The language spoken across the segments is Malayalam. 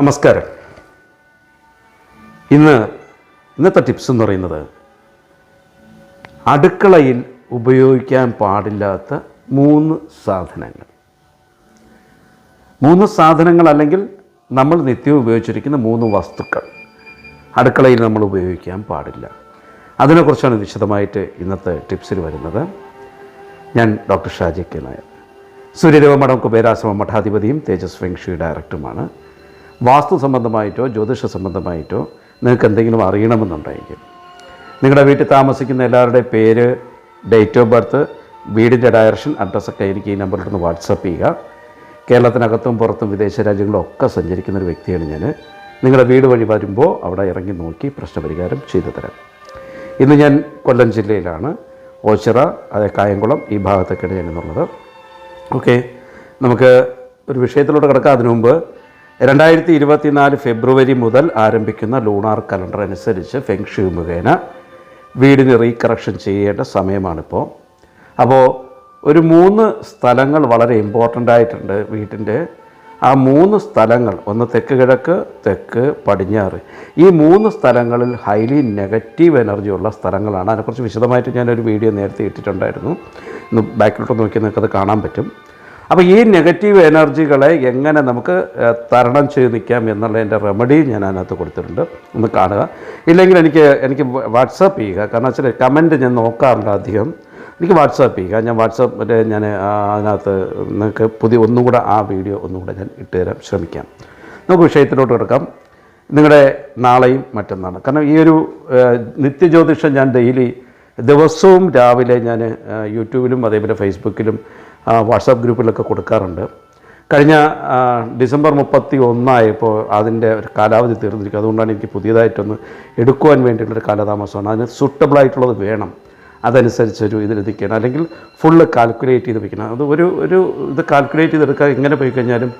നമസ്കാരം. ഇന്ന് ഇന്നത്തെ ടിപ്സ് എന്ന് പറയുന്നത് അടുക്കളയിൽ ഉപയോഗിക്കാൻ പാടില്ലാത്ത മൂന്ന് സാധനങ്ങൾ. മൂന്ന് സാധനങ്ങൾ അല്ലെങ്കിൽ നമ്മൾ നിത്യം ഉപയോഗിച്ചിരിക്കുന്ന മൂന്ന് വസ്തുക്കൾ അടുക്കളയിൽ നമ്മൾ ഉപയോഗിക്കാൻ പാടില്ല. അതിനെക്കുറിച്ചാണ് വിശദമായിട്ട് ഇന്നത്തെ ടിപ്സിൽ വരുന്നത്. ഞാൻ ഡോക്ടർ ഷാജി കെ നായർ. സൂര്യദേവ മഠം കുബേരാശ്രമ മഠാധിപതിയും തേജസ് ഡയറക്ടറുമാണ്. വാസ്തു സംബന്ധമായിട്ടോ ജ്യോതിഷ സംബന്ധമായിട്ടോ നിങ്ങൾക്ക് എന്തെങ്കിലും അറിയണമെന്നുണ്ടെങ്കിൽ നിങ്ങളുടെ വീട്ടിൽ താമസിക്കുന്ന എല്ലാവരുടെയും പേര് ഡേറ്റ് ഓഫ് ബർത്ത് വീടിന്റെ ഡയറക്ഷൻ അഡ്രസ്സൊക്കെ എനിക്ക് ഈ നമ്പറിലൊന്ന് വാട്സപ്പ് ചെയ്യുക. കേരളത്തിനകത്തും പുറത്തും വിദേശ രാജ്യങ്ങളും ഒക്കെ സഞ്ചരിക്കുന്ന ഒരു വ്യക്തിയാണ് ഞാൻ. നിങ്ങളുടെ വീട് വഴി വരുമ്പോൾ അവിടെ ഇറങ്ങി നോക്കി പ്രശ്നപരിഹാരം ചെയ്തു തരാം. ഇന്ന് ഞാൻ കൊല്ലം ജില്ലയിലാണ്. ഓച്ചിറ അതായത് കായംകുളം ഈ ഭാഗത്തൊക്കെയാണ് ഞാനെന്നുള്ളത് ഓക്കെ നമുക്ക് ഒരു വിഷയത്തിലോട്ട് കിടക്കാം. അതിനു മുമ്പ് രണ്ടായിരത്തി ഇരുപത്തിനാല് ഫെബ്രുവരി മുതൽ ആരംഭിക്കുന്ന ലൂണാർ കലണ്ടർ അനുസരിച്ച് ഫെങ്ഷു മുഖേന വീടിന് റീകറക്ഷൻ ചെയ്യേണ്ട സമയമാണിപ്പോൾ അപ്പോൾ ഒരു മൂന്ന് സ്ഥലങ്ങൾ വളരെ ഇമ്പോർട്ടന്റ് ആയിട്ടുണ്ട് വീട്ടിന്റെ. ആ മൂന്ന് സ്ഥലങ്ങൾ ഒന്ന് തെക്ക് കിഴക്ക് തെക്ക് പടിഞ്ഞാറ് ഈ മൂന്ന് സ്ഥലങ്ങളിൽ ഹൈലി നെഗറ്റീവ് എനർജി ഉള്ള സ്ഥലങ്ങളാണ്. അതിനെക്കുറിച്ച് വിശദമായിട്ട് ഞാനൊരു വീഡിയോ നേരത്തെ ഇട്ടിട്ടുണ്ടായിരുന്നു. ബാക്കിലോട്ട് നോക്കി നിങ്ങൾക്കത് കാണാൻ പറ്റും. അപ്പോൾ ഈ നെഗറ്റീവ് എനർജികളെ എങ്ങനെ നമുക്ക് തരണം ചെയ്ത് നിൽക്കാം എന്നുള്ളതിന്റെ റെമഡി ഞാൻ അതിനകത്ത് കൊടുത്തിട്ടുണ്ട്. ഒന്ന് കാണുക. ഇല്ലെങ്കിൽ എനിക്ക് എനിക്ക് വാട്സാപ്പ് ചെയ്യുക. കാരണം വെച്ചാൽ കമന്റ് ഞാൻ നോക്കാറുണ്ട് അധികം. എനിക്ക് വാട്സാപ്പ് ചെയ്യുക. ഞാൻ വാട്സാപ്പിൽ ഞാൻ അതിനകത്ത് നിങ്ങൾക്ക് പുതിയ ഒന്നും കൂടെ ആ വീഡിയോ ഒന്നും കൂടെ ഞാൻ ഇട്ട് തരാൻ ശ്രമിക്കാം. നമുക്ക് വിഷയത്തിലോട്ട് കിടക്കാം. നിങ്ങളുടെ നാളെയും മറ്റന്നാണ് കാരണം ഈ ഒരു നിത്യജ്യോതിഷം ഞാൻ ഡെയിലി ദിവസവും രാവിലെ ഞാൻ യൂട്യൂബിലും അതേപോലെ ഫേസ്ബുക്കിലും വാട്സാപ്പ് ഗ്രൂപ്പിലൊക്കെ കൊടുക്കാറുണ്ട്. കഴിഞ്ഞ ഡിസംബർ മുപ്പത്തി ഒന്നായപ്പോൾ അതിന്റെ ഒരു കാലാവധി തീർന്നിരിക്കും അതുകൊണ്ടാണ് എനിക്ക് പുതിയതായിട്ടൊന്ന് എടുക്കുവാൻ വേണ്ടിയിട്ടുള്ളൊരു കാലതാമസമാണ്. അതിന് സൂട്ടബിൾ ആയിട്ടുള്ളത് വേണം. അതനുസരിച്ചൊരു ഇതിലെത്തിക്കണം അല്ലെങ്കിൽ ഫുള്ള് കാൽക്കുലേറ്റ് ചെയ്ത് വെക്കണം. അത് ഒരു ഒരു ഇത് കാൽക്കുലേറ്റ് ചെയ്തെടുക്കാൻ എങ്ങനെ പോയി കഴിഞ്ഞാലും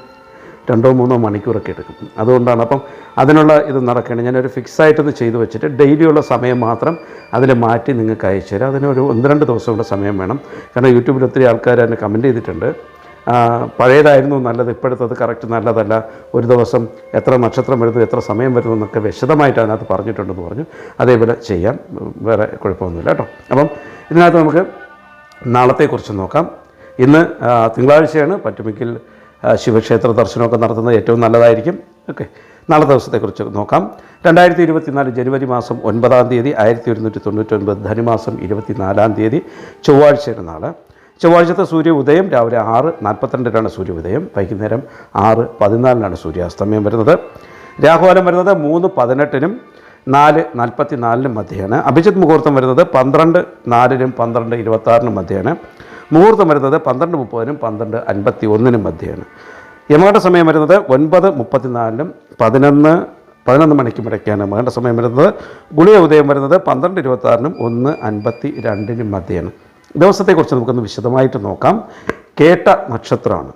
രണ്ടോ മൂന്നോ മണിക്കൂറൊക്കെ എടുക്കും. അതുകൊണ്ടാണ് അപ്പം അതിനുള്ള ഇത് നടക്കണം ഞാനൊരു ഫിക്സ് ആയിട്ടൊന്ന് ചെയ്തു വെച്ചിട്ട് ഡെയിലിയുള്ള സമയം മാത്രം അതിൽ മാറ്റി നിങ്ങൾക്ക് അയച്ചു തരാം. അതിനൊരു ഒന്ന് രണ്ട് ദിവസം കൂടെ സമയം വേണം. കാരണം യൂട്യൂബിൽ ഒത്തിരി ആൾക്കാർ എന്നെ കമന്റ് ചെയ്തിട്ടുണ്ട്. പഴയതായിരുന്നു നല്ലത് ഇപ്പോഴത്തത് കറക്റ്റ് നല്ലതല്ല. ഒരു ദിവസം എത്ര നക്ഷത്രം വരുന്നു എത്ര സമയം വരുന്നു എന്നൊക്കെ വിശദമായിട്ട് അതിനകത്ത് പറഞ്ഞിട്ടുണ്ടെന്ന് പറഞ്ഞു. അതേപോലെ ചെയ്യാം. വേറെ കുഴപ്പമൊന്നുമില്ല കേട്ടോ. അപ്പം ഇതിനകത്ത് നമുക്ക് നാളത്തെക്കുറിച്ച് നോക്കാം. ഇന്ന് തിങ്കളാഴ്ചയാണ്. പറ്റുമെങ്കിൽ ശിവക്ഷേത്ര ദർശനമൊക്കെ നടത്തുന്നത് ഏറ്റവും നല്ലതായിരിക്കും. ഓക്കെ. നാളെ ദിവസത്തെക്കുറിച്ച് നോക്കാം. രണ്ടായിരത്തി ഇരുപത്തിനാല് ജനുവരി മാസം ഒൻപതാം തീയതി ആയിരത്തി ഒരുന്നൂറ്റി തൊണ്ണൂറ്റൊൻപത് ധനുമാസം ഇരുപത്തിനാലാം തീയതി ചൊവ്വാഴ്ചയുടെ നാൾ ചൊവ്വാഴ്ചത്തെ സൂര്യ ഉദയം രാവിലെ ആറ് നാൽപ്പത്തിരണ്ടിനാണ് സൂര്യ ഉദയം വൈകുന്നേരം ആറ് പതിനാലിനാണ് സൂര്യാസ്തമയം വരുന്നത്. രാഹുകാലം വരുന്നത് മൂന്ന് പതിനെട്ടിനും നാല് നാൽപ്പത്തി നാലിനും മധ്യയാണ്. അഭിജിത് മുഹൂർത്തം വരുന്നത് പന്ത്രണ്ട് നാലിനും പന്ത്രണ്ട് ഇരുപത്താറിനും മധ്യയാണ്. മുഹൂർത്തം വരുന്നത് പന്ത്രണ്ട് മുപ്പതിനും പന്ത്രണ്ട് അൻപത്തി ഒന്നിനും മധ്യയാണ്. യമകണ്ട സമയം വരുന്നത് ഒൻപത് മുപ്പത്തിനാലിനും പതിനൊന്ന് പതിനൊന്ന് മണിക്കും ഇടയ്ക്കാണ് യമകണ്ട സമയം വരുന്നത്. ഗുളിക ഉദയം വരുന്നത് പന്ത്രണ്ട് ഇരുപത്താറിനും ഒന്ന് അൻപത്തി രണ്ടിനും മധ്യയാണ്. ദിവസത്തെക്കുറിച്ച് നമുക്കൊന്ന് വിശദമായിട്ട് നോക്കാം. കേട്ട നക്ഷത്രമാണ്.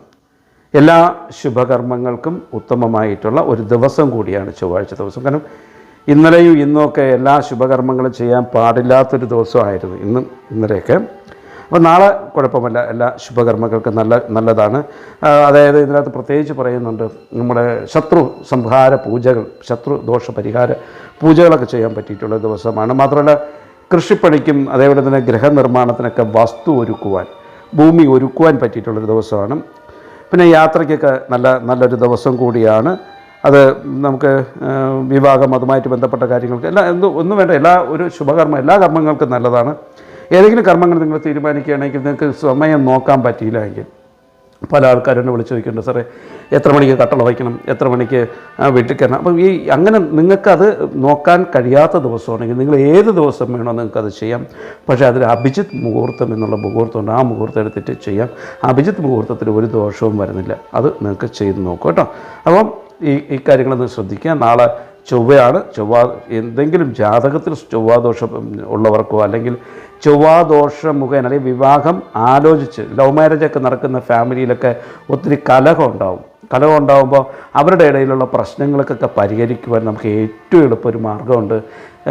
എല്ലാ ശുഭകർമ്മങ്ങൾക്കും ഉത്തമമായിട്ടുള്ള ഒരു ദിവസം കൂടിയാണ് ചൊവ്വാഴ്ച ദിവസം. കാരണം ഇന്നലെയും ഇന്നുമൊക്കെ എല്ലാ ശുഭകർമ്മങ്ങളും ചെയ്യാൻ പാടില്ലാത്തൊരു ദിവസമായിരുന്നു ഇന്നും ഇന്നലെയൊക്കെ. അപ്പോൾ നാളെ കുഴപ്പമില്ല. എല്ലാ ശുഭകർമ്മങ്ങൾക്കും നല്ല നല്ലതാണ്. അതായത് ഇതിനകത്ത് പ്രത്യേകിച്ച് പറയുന്നുണ്ട് നമ്മുടെ ശത്രു സംഹാര പൂജകൾ ശത്രു ദോഷ പരിഹാര പൂജകളൊക്കെ ചെയ്യാൻ പറ്റിയിട്ടുള്ള ദിവസമാണ്. മാത്രമല്ല കൃഷിപ്പണിക്കും അതേപോലെ തന്നെ ഗൃഹനിർമ്മാണത്തിനൊക്കെ വസ്തു ഒരുക്കുവാൻ ഭൂമി ഒരുക്കുവാൻ പറ്റിയിട്ടുള്ളൊരു ദിവസമാണ്. പിന്നെ യാത്രയ്ക്കൊക്കെ നല്ല നല്ലൊരു ദിവസം കൂടിയാണ്. അത് നമുക്ക് വിവാഹം അതുമായിട്ട് ബന്ധപ്പെട്ട കാര്യങ്ങൾക്ക് എല്ലാ എന്ത് ഒന്നും വേണ്ട. എല്ലാ ഒരു ശുഭകർമ്മം എല്ലാ കർമ്മങ്ങൾക്കും നല്ലതാണ്. ഏതെങ്കിലും കർമ്മങ്ങൾ നിങ്ങൾ തീരുമാനിക്കുകയാണെങ്കിൽ നിങ്ങൾക്ക് സമയം നോക്കാൻ പറ്റിയില്ല എങ്കിൽ പല ആൾക്കാരും എന്നെ വിളിച്ച് ചോദിക്കുന്നുണ്ട് സാറേ എത്ര മണിക്ക് കട്ടള വയ്ക്കണം? എത്ര മണിക്ക് വീട്ടിൽ കയറണം? അപ്പം ഈ അങ്ങനെ നിങ്ങൾക്കത് നോക്കാൻ കഴിയാത്ത ദിവസമാണെങ്കിൽ നിങ്ങൾ ഏത് ദിവസം വേണോ നിങ്ങൾക്കത് ചെയ്യാം. പക്ഷേ അതിൽ അഭിജിത്ത് മുഹൂർത്തം എന്നുള്ള മുഹൂർത്തമുണ്ട്. ആ മുഹൂർത്തം എടുത്തിട്ട് ചെയ്യാം. അഭിജിത്ത് മുഹൂർത്തത്തിൽ ഒരു ദോഷവും വരുന്നില്ല. അത് നിങ്ങൾക്ക് ചെയ്ത് നോക്കൂ കേട്ടോ. അപ്പം ഈ ഈ കാര്യങ്ങളൊന്ന് ശ്രദ്ധിക്കുക. നാളെ ചൊവ്വയാണ് ചൊവ്വ എന്തെങ്കിലും ജാതകത്തിൽ ചൊവ്വാദോഷം ഉള്ളവർക്കോ അല്ലെങ്കിൽ ചൊവ്വാദോഷ മുഖേന അല്ലെങ്കിൽ വിവാഹം ആലോചിച്ച് ലവ് മാരേജൊക്കെ നടക്കുന്ന ഫാമിലിയിലൊക്കെ ഒത്തിരി കലഹം ഉണ്ടാവും. കലഹം ഉണ്ടാകുമ്പോൾ അവരുടെ ഇടയിലുള്ള പ്രശ്നങ്ങൾക്കൊക്കെ പരിഹരിക്കുവാൻ നമുക്ക് ഏറ്റവും എളുപ്പം ഒരു മാർഗമുണ്ട്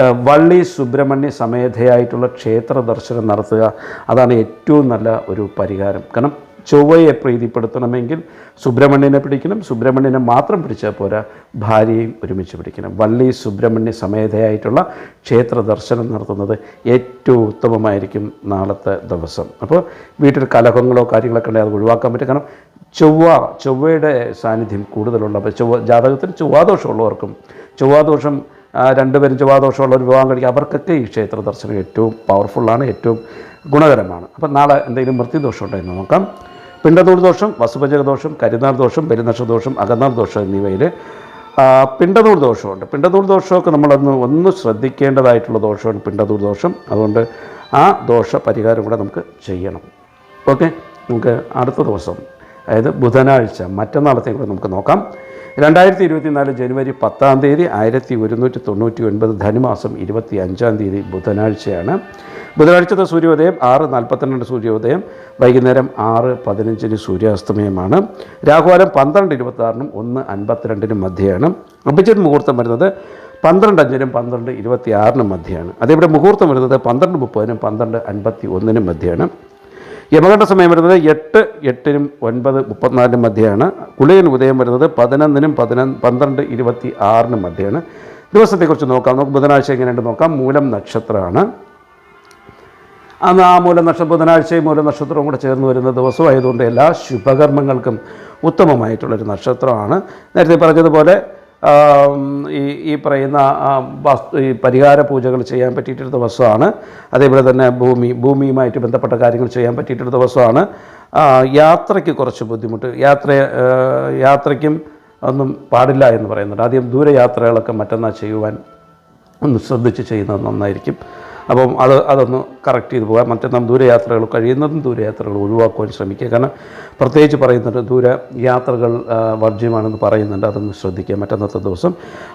ഏഹ് വള്ളി സുബ്രഹ്മണ്യ സമേധയായിട്ടുള്ള ക്ഷേത്ര ദർശനം നടത്തുക അതാണ് ഏറ്റവും നല്ല ഒരു പരിഹാരം. കാരണം ചൊവ്വയെ പ്രീതിപ്പെടുത്തണമെങ്കിൽ സുബ്രഹ്മണ്യനെ പിടിക്കണം. സുബ്രഹ്മണ്യനെ മാത്രം പിടിച്ചാൽ പോരാ. ഭാര്യയും ഒരുമിച്ച് പിടിക്കണം. വള്ളി സുബ്രഹ്മണ്യ സമേതയായിട്ടുള്ള ക്ഷേത്ര ദർശനം നടത്തുന്നത് ഏറ്റവും ഉത്തമമായിരിക്കും നാളത്തെ ദിവസം. അപ്പോൾ വീട്ടിൽ കലഹങ്ങളോ കാര്യങ്ങളൊക്കെ ഉണ്ടെങ്കിൽ അത് ഒഴിവാക്കാൻ പറ്റും. കാരണം ചൊവ്വ ചൊവ്വയുടെ സാന്നിധ്യം കൂടുതലുള്ള അപ്പോൾ ചൊവ്വ ജാതകത്തിൽ ചൊവ്വാദോഷമുള്ളവർക്കും ചൊവ്വാദോഷം രണ്ടുപേരും ചൊവ്വാദോഷമുള്ള ഒരു വിവാഹം കഴിക്കുക അവർക്കൊക്കെ ഈ ക്ഷേത്ര ദർശനം ഏറ്റവും പവർഫുള്ളാണ് ഏറ്റവും ഗുണകരമാണ്. അപ്പം നാളെ എന്തെങ്കിലും മൃത്യുദോഷം ഉണ്ടെങ്കിൽ നോക്കാം. പിണ്ടതൂർ ദോഷം വസുപചക ദോഷം കരുനാൾ ദോഷം പെരുന്നക്ഷ ദോഷം അകന്നാൾ ദോഷം എന്നിവയിൽ പിണ്ടതൂർ ദോഷമുണ്ട് പിണ്ടതൂർ ദോഷമൊക്കെ നമ്മളൊന്ന് ഒന്ന് ശ്രദ്ധിക്കേണ്ടതായിട്ടുള്ള ദോഷമാണ് പിണ്ടതൂർ ദോഷം അതുകൊണ്ട് ആ ദോഷ പരിഹാരം കൂടെ നമുക്ക് ചെയ്യണം. ഓക്കെ? നമുക്ക് അടുത്ത ദിവസം അതായത് ബുധനാഴ്ച മറ്റന്നാളത്തെയും കൂടെ നമുക്ക് നോക്കാം. രണ്ടായിരത്തി ഇരുപത്തി നാല് ജനുവരി പത്താം തീയതി ആയിരത്തി ഒരുന്നൂറ്റി തൊണ്ണൂറ്റി ഒൻപത് ധനുമാസം ഇരുപത്തി അഞ്ചാം തീയതി ബുധനാഴ്ചയാണ്. ബുധനാഴ്ചത്തെ സൂര്യോദയം ആറ് നാൽപ്പത്തിരണ്ട് സൂര്യോദയം വൈകുന്നേരം ആറ് പതിനഞ്ചിന് സൂര്യാസ്തമയമാണ്. രാഹുകാലം പന്ത്രണ്ട് ഇരുപത്താറിനും ഒന്ന് അൻപത്തിരണ്ടിനും മധ്യയാണ്. അഭിജിത് മുഹൂർത്തം വരുന്നത് പന്ത്രണ്ട് അഞ്ചിനും പന്ത്രണ്ട് ഇരുപത്തി ആറിനും മധ്യയാണ്. അതേപോലെ മുഹൂർത്തം വരുന്നത് പന്ത്രണ്ട് മുപ്പതിനും പന്ത്രണ്ട് അൻപത്തി ഒന്നിനും മധ്യയാണ്. യമകണ്ഠ സമയം വരുന്നത് എട്ട് എട്ടിനും ഒൻപത് മുപ്പത്തിനാലിനും മധ്യയാണ്. കുളിയൻ ഉദയം വരുന്നത് പതിനൊന്നിനും പതിനൊന്ന് പന്ത്രണ്ട് ഇരുപത്തി ആറിനും മധ്യയാണ്. ദിവസത്തെക്കുറിച്ച് നോക്കാം. നമുക്ക് ബുധനാഴ്ച എങ്ങനെയുണ്ട് നോക്കാം. മൂലം നക്ഷത്രമാണ്. അന്ന് ആ മൂല നക്ഷത്ര ബുധനാഴ്ചയും മൂല നക്ഷത്രവും കൂടെ ചേർന്ന് വരുന്ന ദിവസമായതുകൊണ്ട് എല്ലാ ശുഭകർമ്മങ്ങൾക്കും ഉത്തമമായിട്ടുള്ളൊരു നക്ഷത്രമാണ്. നേരത്തെ പറഞ്ഞതുപോലെ ഈ ഈ പറയുന്ന വസ്തു ഈ പരിഹാര പൂജകൾ ചെയ്യാൻ പറ്റിയിട്ടൊരു ദിവസമാണ് അതേപോലെ തന്നെ ഭൂമി ഭൂമിയുമായിട്ട് ബന്ധപ്പെട്ട കാര്യങ്ങൾ ചെയ്യാൻ പറ്റിയിട്ടൊരു ദിവസമാണ് യാത്രയ്ക്ക് കുറച്ച് ബുദ്ധിമുട്ട്. യാത്ര യാത്രയ്ക്കും ഒന്നും പാടില്ല എന്ന് പറയുന്നുണ്ട്. ആദ്യം ദൂരയാത്രകളൊക്കെ മറ്റന്നാൾ ചെയ്യുവാൻ ഒന്ന് ശ്രദ്ധിച്ച് ചെയ്യുന്നത് നന്നായിരിക്കും. അപ്പം അത് അതൊന്ന് കറക്റ്റ് ചെയ്ത് പോകാം. മറ്റേ നാം ദൂരയാത്രകൾ കഴിയുന്നതും ദൂരയാത്രകൾ ഒഴിവാക്കുവാൻ ശ്രമിക്കുക. കാരണം പ്രത്യേകിച്ച് പറയുന്നുണ്ട് ദൂര യാത്രകൾ വർജ്യമാണെന്ന് പറയുന്നുണ്ട്. അതൊന്ന് ശ്രദ്ധിക്കുക. മറ്റന്നത്തെ ദിവസം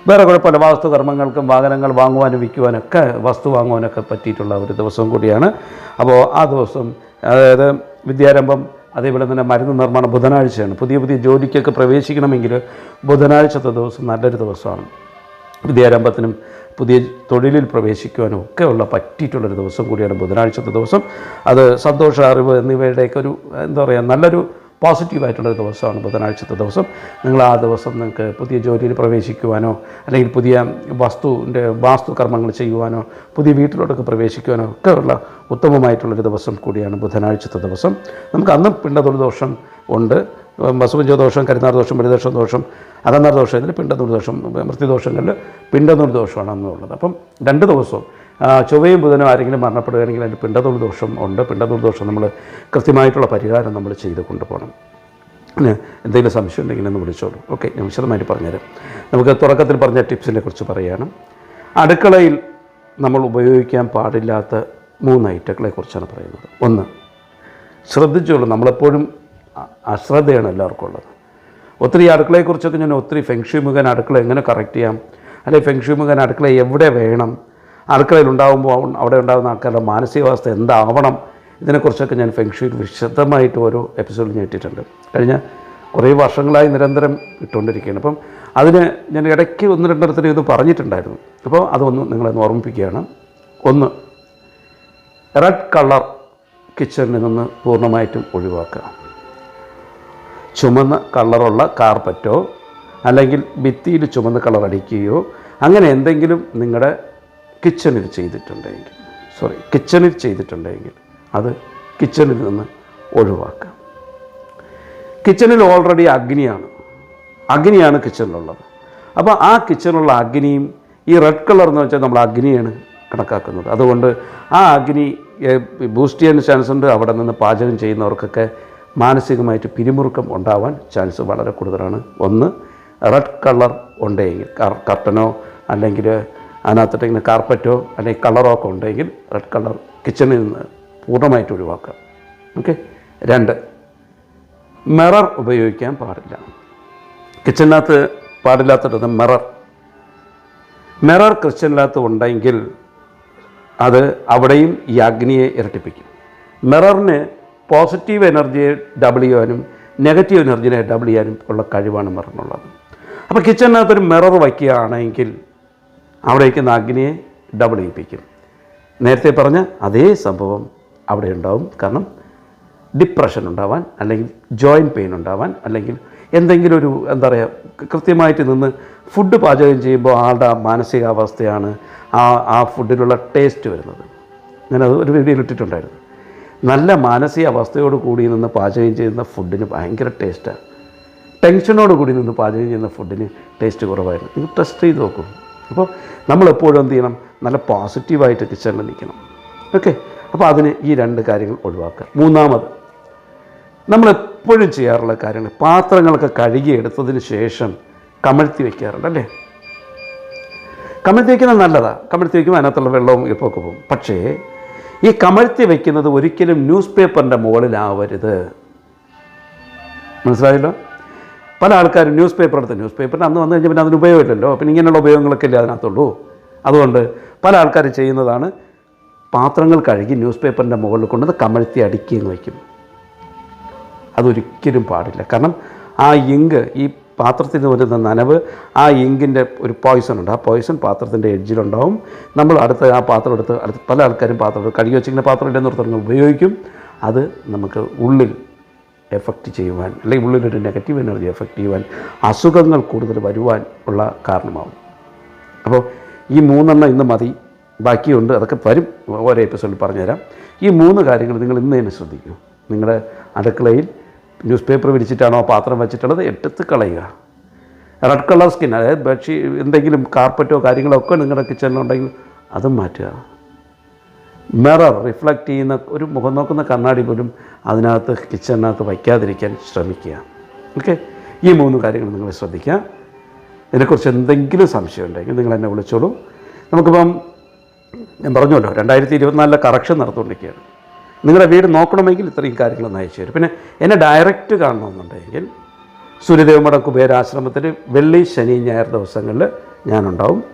വേറെ കുഴപ്പമില്ല വാസ്തു കർമ്മങ്ങൾക്കും വാഹനങ്ങൾ വാങ്ങുവാനും വിൽക്കുവാനൊക്കെ വസ്തു വാങ്ങുവാനൊക്കെ പറ്റിയിട്ടുള്ള ഒരു ദിവസം കൂടിയാണ്. അപ്പോൾ ആ ദിവസം അതായത് വിദ്യാരംഭം അതേപോലെ തന്നെ മരുന്ന് നിർമ്മാണം ബുധനാഴ്ചയാണ്. പുതിയ പുതിയ ജോലിക്കൊക്കെ പ്രവേശിക്കണമെങ്കിൽ ബുധനാഴ്ചത്തെ ദിവസം നല്ലൊരു ദിവസമാണ്. വിദ്യാരംഭത്തിനും പുതിയ തൊഴിലിൽ പ്രവേശിക്കുവാനും ഒക്കെ ഉള്ള പറ്റിയിട്ടുള്ളൊരു ദിവസം കൂടിയാണ് ബുധനാഴ്ചത്തെ ദിവസം. അത് സന്തോഷ അറിവ് എന്നിവയുടെയൊക്കെ ഒരു എന്താ പറയുക നല്ലൊരു പോസിറ്റീവായിട്ടുള്ളൊരു ദിവസമാണ് ബുധനാഴ്ചത്തെ ദിവസം. നിങ്ങൾ ആ ദിവസം നിങ്ങൾക്ക് പുതിയ ജോലിയിൽ പ്രവേശിക്കുവാനോ അല്ലെങ്കിൽ പുതിയ വസ്തുവിന്റെ വാസ്തുകർമ്മങ്ങൾ ചെയ്യുവാനോ പുതിയ വീട്ടിലോട്ടൊക്കെ പ്രവേശിക്കുവാനോ ഒക്കെ ഉള്ള ഉത്തമമായിട്ടുള്ളൊരു ദിവസം കൂടിയാണ് ബുധനാഴ്ചത്തെ ദിവസം. നമുക്ക് അന്നും പിണ്ടതൊരു ദോഷം ഉണ്ട്. വസുപഞ്ച ദോഷം കരുനാർ ദോഷം ബലിദോഷം ദോഷം അകന്നാർ ദോഷം ഇതിൽ പിണ്ടനൂർ ദോഷം മൃത്യുദോഷങ്ങളിൽ പിണ്ടനൂർദോഷമാണ് ദോഷമാണ് അന്നുള്ളത് അപ്പം രണ്ട് ദിവസവും ചൊവ്വയും ബുധനും ആരെങ്കിലും മരണപ്പെടുകയാണെങ്കിൽ അതിന് പിണ്ടനൂർ ദോഷം ഉണ്ട്. പിണ്ടനൂർ ദോഷം നമ്മൾ കൃത്യമായിട്ടുള്ള പരിഹാരം നമ്മൾ ചെയ്ത് കൊണ്ടുപോകണം. എന്തെങ്കിലും സംശയം ഉണ്ടെങ്കിൽ ഒന്ന് വിളിച്ചോളൂ. ഓക്കെ ഞാൻ വിശദമായിട്ട് പറഞ്ഞുതരാം. നമുക്ക് തുടക്കത്തിൽ പറഞ്ഞ ടിപ്സിനെ കുറിച്ച് പറയുകയാണ്. അടുക്കളയിൽ നമ്മൾ ഉപയോഗിക്കാൻ പാടില്ലാത്ത മൂന്ന് ഐറ്റങ്ങളെ കുറിച്ചാണ് പറയുന്നത്. ഒന്ന് ശ്രദ്ധിച്ചോളൂ നമ്മളെപ്പോഴും അശ്രദ്ധയാണ് എല്ലാവർക്കും ഉള്ളത്. ഒത്തിരി അടുക്കളയെക്കുറിച്ചൊക്കെ ഞാൻ ഒത്തിരി ഫെങ്ഷി മുഖൻ അടുക്കള എങ്ങനെ കറക്റ്റ് ചെയ്യാം? അല്ലെങ്കിൽ ഫെങ്ഷി മുഖൻ അടുക്കള എവിടെ വേണം? അടുക്കളയിൽ ഉണ്ടാകുമ്പോൾ അവിടെ ഉണ്ടാകുന്ന ആൾക്കാരുടെ മാനസികാവസ്ഥ എന്താവണം? ഇതിനെക്കുറിച്ചൊക്കെ ഞാൻ ഫെങ്ഷുയിൽ വിശദമായിട്ട് ഓരോ എപ്പിസോഡിൽ ഞാൻ ഇട്ടിട്ടുണ്ട്. കഴിഞ്ഞ കുറേ വർഷങ്ങളായി നിരന്തരം ഇട്ടുകൊണ്ടിരിക്കുകയാണ്. അപ്പം അതിന് ഞാൻ ഇടയ്ക്ക് ഒന്ന് രണ്ടിടത്തിന് ഇത് പറഞ്ഞിട്ടുണ്ടായിരുന്നു. അപ്പോൾ അതൊന്ന് നിങ്ങളെ ഓർമ്മിപ്പിക്കുകയാണ്. ഒന്ന് റെഡ് കളർ കിച്ചണിൽ നിന്ന് പൂർണമായിട്ടും ഒഴിവാക്കുക. ചുമന്ന കളറുള്ള കാർപ്പറ്റോ അല്ലെങ്കിൽ ഭിത്തിയിൽ ചുമന്ന കളർ അടിക്കുകയോ അങ്ങനെ എന്തെങ്കിലും നിങ്ങളുടെ കിച്ചണിൽ ചെയ്തിട്ടുണ്ടെങ്കിൽ സോറി കിച്ചണിൽ ചെയ്തിട്ടുണ്ടെങ്കിൽ അത് കിച്ചണിൽ നിന്ന് ഒഴിവാക്കാം. കിച്ചണിൽ ഓൾറെഡി അഗ്നിയാണ്. അഗ്നിയാണ് കിച്ചണിലുള്ളത്. അപ്പോൾ ആ കിച്ചണിലുള്ള അഗ്നിയും ഈ റെഡ് കളർ എന്ന് വെച്ചാൽ നമ്മൾ അഗ്നിയാണ് കണക്കാക്കുന്നത്. അതുകൊണ്ട് ആ അഗ്നി ബൂസ്റ്റ് ചെയ്യാൻ ചാൻസ് ഉണ്ട്. അവിടെ നിന്ന് പാചകം ചെയ്യുന്നവർക്കൊക്കെ മാനസികമായിട്ട് പിരിമുറുക്കം ഉണ്ടാവാൻ ചാൻസ് വളരെ കൂടുതലാണ്. ഒന്ന് റെഡ് കളർ ഉണ്ടെങ്കിൽ കർ- കർട്ടനോ അല്ലെങ്കിൽ അതിനകത്തിട്ട് ഇങ്ങനെ കാർപ്പറ്റോ അല്ലെങ്കിൽ കളറോ ഒക്കെ ഉണ്ടെങ്കിൽ റെഡ് കളർ കിച്ചണിൽ നിന്ന് പൂർണമായിട്ട് ഒഴിവാക്കുക. ഓക്കെ രണ്ട് മിറർ ഉപയോഗിക്കാൻ പാടില്ല. കിച്ചണിനകത്ത് പാടില്ലാത്തത് മിറർ മിറർ കിച്ചണിനകത്ത് ഉണ്ടെങ്കിൽ അത് അവിടെയും ഈ അഗ്നിയെ ഇരട്ടിപ്പിക്കും. മിററിന് പോസിറ്റീവ് എനർജിയെ ഡബിൾ ചെയ്യാനും നെഗറ്റീവ് എനർജിനെ ഡബിൾ ചെയ്യാനും ഉള്ള കഴിവാണ് മിററിനുള്ളത് അപ്പോൾ കിച്ചണിനകത്തൊരു മിറർ വയ്ക്കുകയാണെങ്കിൽ അവിടെ വയ്ക്കുന്ന അഗ്നിയെ ഡബിൾ ചെയ്യിപ്പിക്കും. നേരത്തെ പറഞ്ഞ അതേ സംഭവം അവിടെ ഉണ്ടാവും. കാരണം ഡിപ്രഷൻ ഉണ്ടാവാൻ അല്ലെങ്കിൽ ജോയിന്റ് പെയിൻ ഉണ്ടാവാൻ അല്ലെങ്കിൽ എന്തെങ്കിലും ഒരു എന്താ പറയുക കൃത്യമായിട്ട് നിന്ന് ഫുഡ് പാചകം ചെയ്യുമ്പോൾ ആളുടെ മാനസികാവസ്ഥയാണ് ആ ആ ഫുഡിലുള്ള ടേസ്റ്റ് വരുന്നത്. ഞാനത് ഒരു വീഡിയോയിൽ ഇട്ടിട്ടുണ്ടായിരുന്നു. നല്ല മാനസികാവസ്ഥയോട് കൂടി നിന്ന് പാചകം ചെയ്യുന്ന ഫുഡിന് ഭയങ്കര ടേസ്റ്റാണ് ടെൻഷനോട് കൂടി നിന്ന് പാചകം ചെയ്യുന്ന ഫുഡിന് ടേസ്റ്റ് കുറവായിരുന്നു. ഇത് ടെസ്റ്റ് ചെയ്ത് നോക്കും. അപ്പോൾ നമ്മളെപ്പോഴും എന്ത് ചെയ്യണം? നല്ല പോസിറ്റീവായിട്ട് കിച്ചണിൽ നിൽക്കണം. ഓക്കെ അപ്പോൾ അതിന് ഈ രണ്ട് കാര്യങ്ങൾ ഒഴിവാക്കുക. മൂന്നാമത് നമ്മളെപ്പോഴും ചെയ്യാറുള്ള കാര്യങ്ങൾ പാത്രങ്ങളൊക്കെ കഴുകി എടുത്തതിന് ശേഷം കമഴ്ത്തി വയ്ക്കാറുണ്ട് അല്ലേ? കമഴ്ത്തി വയ്ക്കുന്നത് നല്ലതാണ് കമഴ്ത്തി വയ്ക്കുമ്പോൾ അതിനകത്തുള്ള വെള്ളവും ഇപ്പൊക്കെ പോകും. പക്ഷേ ഈ കമഴ്ത്തി വയ്ക്കുന്നത് ഒരിക്കലും ന്യൂസ് പേപ്പറിന്റെ മുകളിലാവരുത്. മനസ്സിലായല്ലോ? പല ആൾക്കാരും ന്യൂസ് പേപ്പർ എടുത്ത് ന്യൂസ് പേപ്പറിന് അന്ന് വന്നു കഴിഞ്ഞാൽ പിന്നെ അതിന് ഉപയോഗമില്ലല്ലോ. പിന്നെ ഇങ്ങനെയുള്ള ഉപയോഗങ്ങളൊക്കെ ഇല്ല അതിനകത്തുള്ളൂ? അതുകൊണ്ട് പല ആൾക്കാരും ചെയ്യുന്നതാണ് പാത്രങ്ങൾ കഴുകി ന്യൂസ് പേപ്പറിന്റെ മുകളിൽ കൊണ്ടുവന്ന് കമഴ്ത്തി അടിക്കുകയും വയ്ക്കും. അതൊരിക്കലും പാടില്ല. കാരണം ആ ഇങ്ക് ഈ പാത്രത്തിൽ നിന്ന് വരുന്ന നനവ് ആ ഇങ്കിന്റെ ഒരു പോയ്സൺ ഉണ്ട്. ആ പോയ്സൺ പാത്രത്തിന്റെ എഡ്ജിലുണ്ടാവും നമ്മൾ അടുത്ത ആ പാത്രം എടുത്ത് അടുത്ത് പല ആൾക്കാരും പാത്രം എടുത്ത് കഴുകി വെച്ചിങ്ങനെ പാത്രം ഇല്ലെന്ന് പറഞ്ഞ് ഉപയോഗിക്കും. അത് നമുക്ക് ഉള്ളിൽ എഫക്റ്റ് ചെയ്യുവാൻ അല്ലെങ്കിൽ ഉള്ളിലൊരു നെഗറ്റീവ് എനർജി എഫക്റ്റ് ചെയ്യുവാൻ അസുഖങ്ങൾ കൂടുതൽ വരുവാൻ ഉള്ള കാരണമാവും. അപ്പോൾ ഈ മൂന്നെണ്ണം ഇന്ന് മതി. ബാക്കിയുണ്ട്. അതൊക്കെ വരും. ഓരോ എപ്പിസോഡിൽ പറഞ്ഞുതരാം. ഈ മൂന്ന് കാര്യങ്ങൾ നിങ്ങൾ ഇന്ന് തന്നെ ശ്രദ്ധിക്കൂ. നിങ്ങളുടെ അടുക്കളയിൽ ന്യൂസ് പേപ്പർ വിരിച്ചിട്ടാണോ പാത്രം വെച്ചിട്ടുള്ളത്? എടുത്ത് കളയുക. റെഡ് കളർ സ്കിൻ അതായത് ബെഡ്ഷീ എന്തെങ്കിലും കാർപ്പറ്റോ കാര്യങ്ങളോ ഒക്കെ നിങ്ങളുടെ കിച്ചണിലുണ്ടെങ്കിൽ അതും മാറ്റുക. മിറർ റിഫ്ലക്റ്റ് ചെയ്യുന്ന ഒരു മുഖം നോക്കുന്ന കണ്ണാടി പോലും അതിനകത്ത് കിച്ചണിനകത്ത് വയ്ക്കാതിരിക്കാൻ ശ്രമിക്കുക. ഓക്കെ ഈ മൂന്ന് കാര്യങ്ങൾ നിങ്ങൾ ശ്രദ്ധിക്കുക. ഇതിനെക്കുറിച്ച് എന്തെങ്കിലും സംശയം ഉണ്ടെങ്കിൽ നിങ്ങൾ എന്നെ വിളിച്ചോളൂ. നമുക്കിപ്പം ഞാൻ പറഞ്ഞല്ലോ രണ്ടായിരത്തി ഇരുപത്തിനാലിലെ കറക്ഷൻ നടത്തുകൊണ്ടിരിക്കുകയാണ് നിങ്ങളുടെ വീട് നോക്കണമെങ്കിൽ ഇത്രയും കാര്യങ്ങൾ അയച്ചു തരും. പിന്നെ എന്നെ ഡയറക്റ്റ് കാണണമെന്നുണ്ടെങ്കിൽ സൂര്യദേവമഠ കുബേരാശ്രമത്തിൽ വെള്ളി ശനി ഞായർ ദിവസങ്ങളിൽ ഞാനുണ്ടാവും.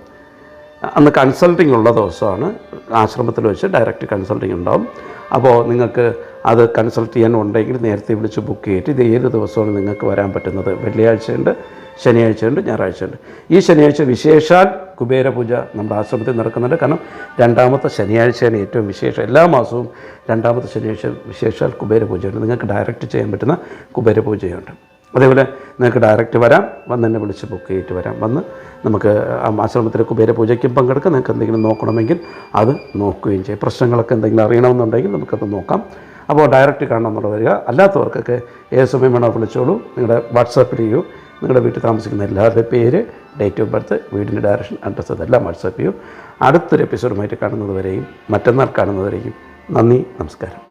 അന്ന് കൺസൾട്ടിംഗ് ഉള്ള ദിവസമാണ്. ആശ്രമത്തിൽ വെച്ച് ഡയറക്റ്റ് കൺസൾട്ടിംഗ് ഉണ്ടാവും. അപ്പോൾ നിങ്ങൾക്ക് അത് കൺസൾട്ട് ചെയ്യാൻ ഉണ്ടെങ്കിൽ നേരത്തെ വിളിച്ച് ബുക്ക് ചെയ്തിട്ട് ഇത് ഏത് ദിവസമാണ് നിങ്ങൾക്ക് വരാൻ പറ്റുന്നത്? വെള്ളിയാഴ്ചയുണ്ട്. ശനിയാഴ്ചയുണ്ട് ഞായറാഴ്ചയുണ്ട്. ഈ ശനിയാഴ്ച വിശേഷാൽ കുബേര പൂജ നമ്മുടെ ആശ്രമത്തിൽ നടക്കുന്നുണ്ട്. കാരണം രണ്ടാമത്തെ ശനിയാഴ്ചയാണ് ഏറ്റവും വിശേഷം. എല്ലാ മാസവും രണ്ടാമത്തെ ശനിയാഴ്ച വിശേഷാൽ കുബേര പൂജയുണ്ട് നിങ്ങൾക്ക് ഡയറക്റ്റ് ചെയ്യാൻ പറ്റുന്ന കുബേര പൂജയുണ്ട് അതേപോലെ നിങ്ങൾക്ക് ഡയറക്റ്റ് വരാം വന്ന് എന്നെ വിളിച്ച് ബുക്ക് ചെയ്തിട്ട് വരാം. വന്ന് നമുക്ക് ആ ആശ്രമത്തിൽ കുബേര പൂജയ്ക്കും പങ്കെടുക്കാം. നിങ്ങൾക്ക് എന്തെങ്കിലും നോക്കണമെങ്കിൽ അത് നോക്കുകയും ചെയ്യും. പ്രശ്നങ്ങളൊക്കെ എന്തെങ്കിലും അറിയണമെന്നുണ്ടെങ്കിൽ നമുക്കത് നോക്കാം. അപ്പോൾ ഡയറക്റ്റ് കാണണമെന്നുള്ള വരിക. അല്ലാത്തവർക്കൊക്കെ ഏത് സമയം വേണോ വിളിച്ചോളൂ. നിങ്ങളുടെ വാട്സാപ്പിൽ ചെയ്യൂ നിങ്ങളുടെ വീട്ടിൽ താമസിക്കുന്ന എല്ലാവരുടെ പേര് ഡേറ്റ് ഓഫ് ബർത്ത് വീടിന്റെ ഡയറക്ഷൻ അഡ്രസ്സ് അതെല്ലാം വാട്സാപ്പ് ചെയ്യും. അടുത്തൊരു എപ്പിസോഡുമായിട്ട് കാണുന്നതുവരെയും മറ്റന്നാൾ കാണുന്നതുവരെയും നന്ദി നമസ്കാരം.